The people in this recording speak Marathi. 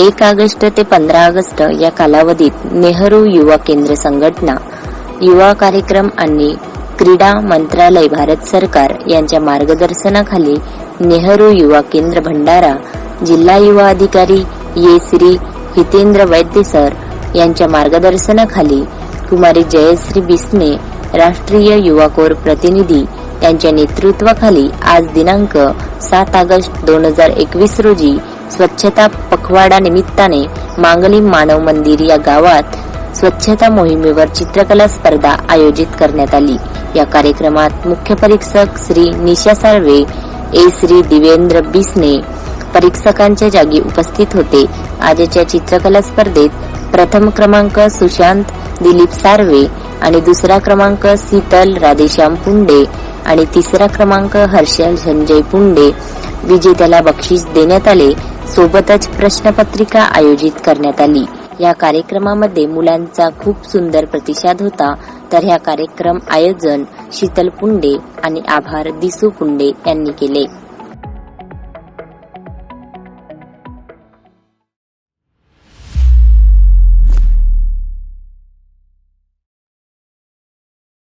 एक ऑगस्ट ते पंधरा ऑगस्ट या कालावधीत नेहरू युवा केंद्र संघटना युवा कार्यक्रम आणि क्रीडा मंत्रालय भारत सरकार यांच्या मार्गदर्शनाखाली नेहरू युवा केंद्र भंडारा जिल्हा युवा अधिकारी ये श्री हितेंद्र वैद्य सर यांच्या मार्गदर्शनाखाली कुमारी जयश्री बिस्ने राष्ट्रीय युवा कोर प्रतिनिधी यांच्या नेतृत्वाखाली आज दिनांक सात ऑगस्ट दोन हजार एकवीस रोजी स्वच्छता पखवाडा निमित्ताने मांगली मानव मंदिर या गावात स्वच्छता मोहिमेवर चित्रकला स्पर्धा आयोजित करण्यात आली. या कार्यक्रमात मुख्य परीक्षक श्री निशा साळवे ए श्री दिवेंद्र बिसने परीक्षकांच्या जागी उपस्थित होते. आजच्या चित्रकला स्पर्धेत प्रथम क्रमांक सुशांत दिलीप सार्वे आणि दुसरा क्रमांक शीतल राधेश्याम पुंडे आणि तिसरा क्रमांक हर्षल संजय पुंडे. विजेत्याला बक्षीस देण्यात आले. सोबतच प्रश्नपत्रिका आयोजित करण्यात आली. या कार्यक्रमामध्ये मुलांचा खूप सुंदर प्रतिसाद होता. तर ह्या कार्यक्रम आयोजन शीतल पुंडे आणि आभार दिसू पुंडे यांनी केले.